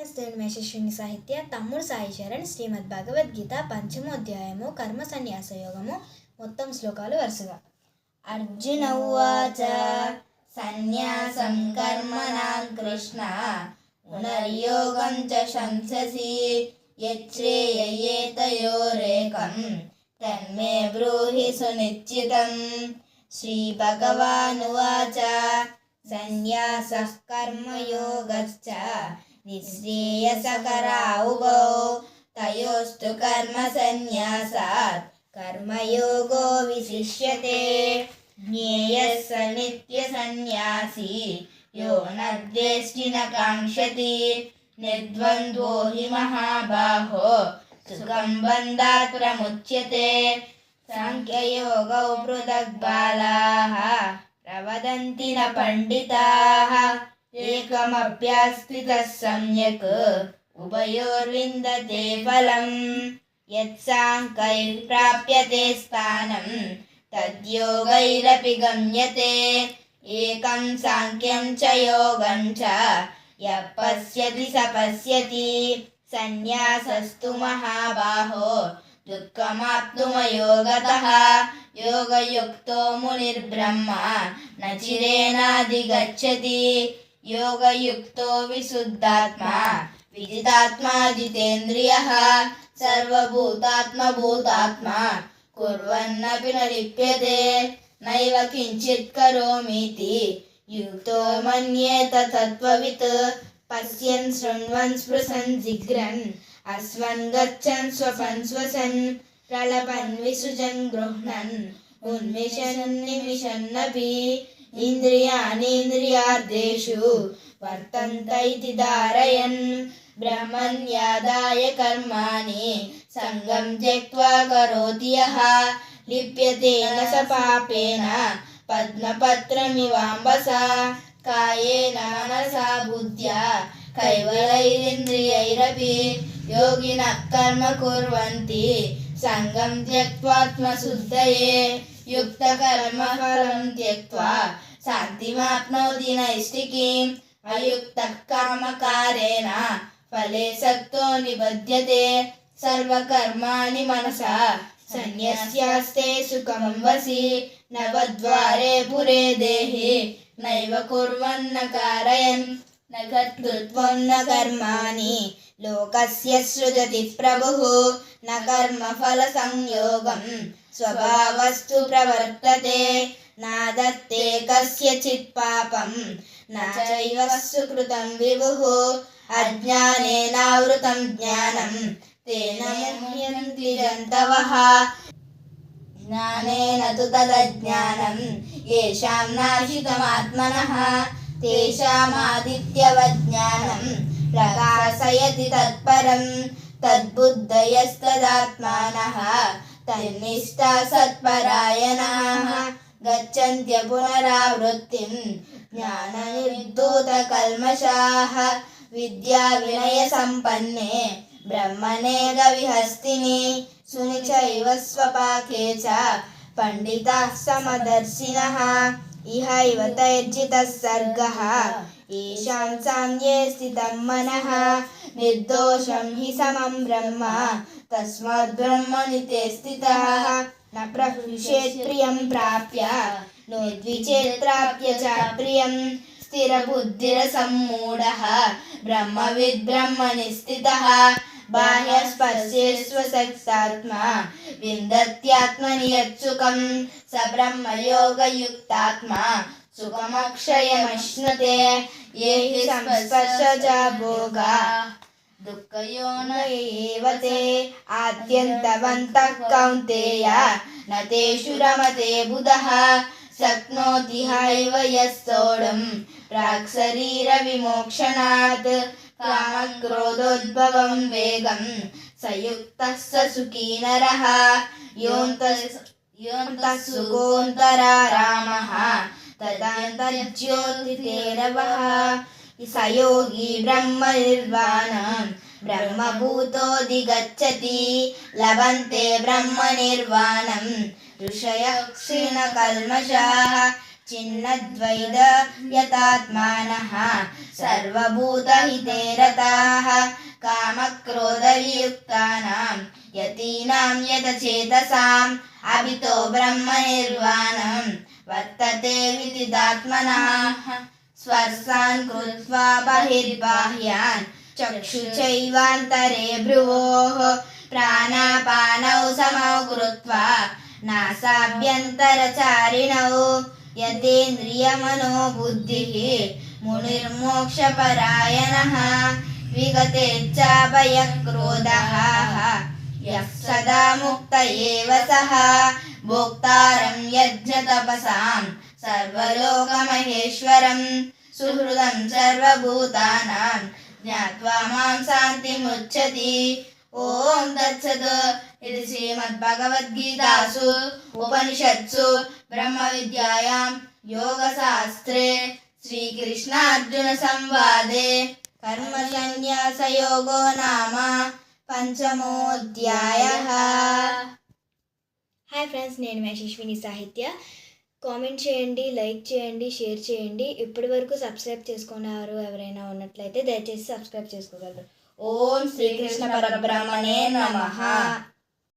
ప్రస్తుతం మేషస్విని సాహిత్య తమ్ముడు సాయి చరణ్ శ్రీమద్ భగవద్గీత పంచమోధ్యాయము కర్మ సన్యాస యోగము మొత్తం శ్లోకాలు వరుసగా. అర్జున ఉచ సన్యాసం కర్మణాం కృష్ణ పునర్యోగం చ శంససి యచ్చేయేతయోరేకం తన్మే బ్రూహి సునిశ్చితం. శ్రీ శ్రీభగవానువాచ సన్యాస కర్మయోగశ్చ నిశ్రేయసకరా ఉభౌ తయోస్తు కర్మ సన్యాసాత్ కర్మయోగో విశిష్యతే జ్ఞేయः స నిత్యసన్యాసి యో నద్వేష్టి న కాంక్షతి నిర్ద్వంద్వో హి మహాబాహో సుఖం బంధాత్ ప్రముచ్యతే సాంఖ్యయోగౌ పృథక్ బాలాः ప్రవదంతి న పండితాः ఏకమభ్యాస్తితः సమ్యక్ ఉభయోర్విందతే ఫలం యత్సాంకైः ప్రాప్యతే స్థానం తద్యోగైరపి గమ్యతే ఏకం సాంఖ్యం చ యోగం చ యః పశ్యతి స పశ్యతి సన్యాసస్తు మహాబాహో దుఃఖమాప్తుమయోగతః యోగయుక్తో మునిర్బ్రహ్మ న చిరేనాధిగచ్చతి యోగయుక్తో విశుద్ధాత్మా విజితాత్మా జితేంద్రియः సర్వభూతాత్మభూతాత్మా కుర్వన్నపి న లిప్యతే నైవ కించిత్ కరోమీతి యుక్తో మన్యేత తత్వవిత్ పశ్యన్ శృణ్వన్ స్పృశన్ జిగ్రన్ అస్వన్ గచ్చన్ స్వపన్ స్వసన్ ప్రలపన్ విసృజన్ గృహ్ణన్ ఉన్మిషన్ నిమిషన్నపి ఇంద్రియాణీంద్రియార్థేషు వర్తంత ఇతి ధారయన్ బ్రహ్మణ్యాదాయ కర్మాణి సంగం త్యక్త్వా కరోతి యః లిప్యతేన స పాపేన పద్మపత్రమివాంబసా కాయేన మనసా బుద్ధ్యా కైవలైరింద్రియైరపి యోగినః కర్మ కుర్వంతి సంగం త్యక్త్వాత్మశుద్ధయే యుక్తకర్మఫలం త్యక్త్వా శాంతిమాప్నోతి నైష్టికీం అయుక్తః కర్మకారేణ ఫలే సక్తో నిబధ్యతే సర్వకర్మాణి మనసా సన్యస్యాస్తే సుఖం వసి నవద్వారే పురే దేహి నైవ కుర్వన్న కారయన్ న కర్తృత్వం న కర్మాణి లోకస్య సృజతి स्वभावस्तु प्रवर्तते न दत्ते कस्यचित् पापं न चैव सुकृतं विभुः अज्ञानेनावृतं ज्ञानं तेन मुह्यन्ति जन्तवः ज्ञानेन तु तदज्ञानं येषां नाशितमात्मनः तेषामादित्यवज्ञानं प्रकाशयति तत्परं तद्बुद्धयस्तदात्मानः तन्निष्ठा सत्परायणाः गच्छन्त्य पुनरावृत्तिं ज्ञाननिर्धूतकल्मषाः विद्याविनयसम्पन्ने ब्रह्मणे गविहस्तिनि सुनिचैव स्वपाके च పండితాः సమదర్శినः ఇహైవ తైర్జితः సర్గः ఈశాం సామ్యే స్థితం మనः నిర్దోషం హి సమం బ్రహ్మ తస్మాత్ బ్రహ్మణి తే స్థితः న ప్రహృషేత్ ప్రియం ప్రాప్య నోద్విచేత్ ప్రాప్య చ ప్రియం స్థిరబుద్ధిరసమ్మూఢः బ్రహ్మవిద్ బ్రహ్మణి స్థితः బాహ్యస్పర్శేష్వసక్తాత్మా విందత్యాత్మని యత్సుఖం స బ్రహ్మయోగయుక్తాత్మా సుఖమక్షయమశ్నుతే ఏ హి సంస్పర్శజా భోగా దుఃఖయోనయేవ తే ఆద్యంతవంతః కౌంతేయ న తేషు రమతే బుధः శక్నోతి హైవ యస్సోఢం ప్రాక్శరీర విమోక్షణాత్ కామక్రోధోద్భవం వేగం సయుక్తः స సుఖీ నరः యోంతః యోంతః సుఖోంతరా రామः తదాంతర్జ్యోతితేరవः సయోగి బ్రహ్మ నిర్వాణం బ్రహ్మభూతోదిగచ్చతి లభంతే బ్రహ్మ నిర్వాణం ఋషయ క్షీణకల్మషాः చిన్నద్వైత యతాత్మానః సర్వభూతహితే రతాः కామక్రోధవియుక్తానాం యతీనాం యతచేతసాం అభితో బ్రహ్మ నిర్వాణం వర్తతే విదిదాత్మనः స్వర్శాన్ కృత్వా బహిర్బాహ్యాన్ చక్షుచైవాంతరే భ్రువోः ప్రాణాపానౌ సమౌ కృత్వా నాసాభ్యంతరచారిణౌ యతేంద్రియమనో బుద్ధిः మునిర్మోక్షపరాయణः విగతేచ్ఛాభయక్రోధः యः సదా ముక్త ఏవ సः భోక్తారం యజ్ఞతపసాం సర్వలోకమహేశ్వరం సుహృదం సర్వభూతానాం జ్ఞాత్వా మాం శాంతిముచ్చతి ఓం తత్సత్ ఇది శ్రీమద్భగవద్గీతాసు ఉపనిషత్సు బ్రహ్మ విద్యాయాం యోగశాస్త్రే శ్రీకృష్ణార్జున సంవాదే కర్మ సన్యాసయోగో నామ పంచమోధ్యాయ హాయ్ ఫ్రెండ్స్ నేను మీ యశస్విని సాహిత్య. కామెంట్ చేయండి లైక్ చేయండి షేర్ చేయండి. ఇప్పటి వరకు సబ్స్క్రైబ్ చేసుకున్నారు ఎవరైనా ఉన్నట్లయితే దయచేసి సబ్స్క్రైబ్ చేసుకోగలరు. ఓం శ్రీకృష్ణ పరబ్రహ్మణే నమః.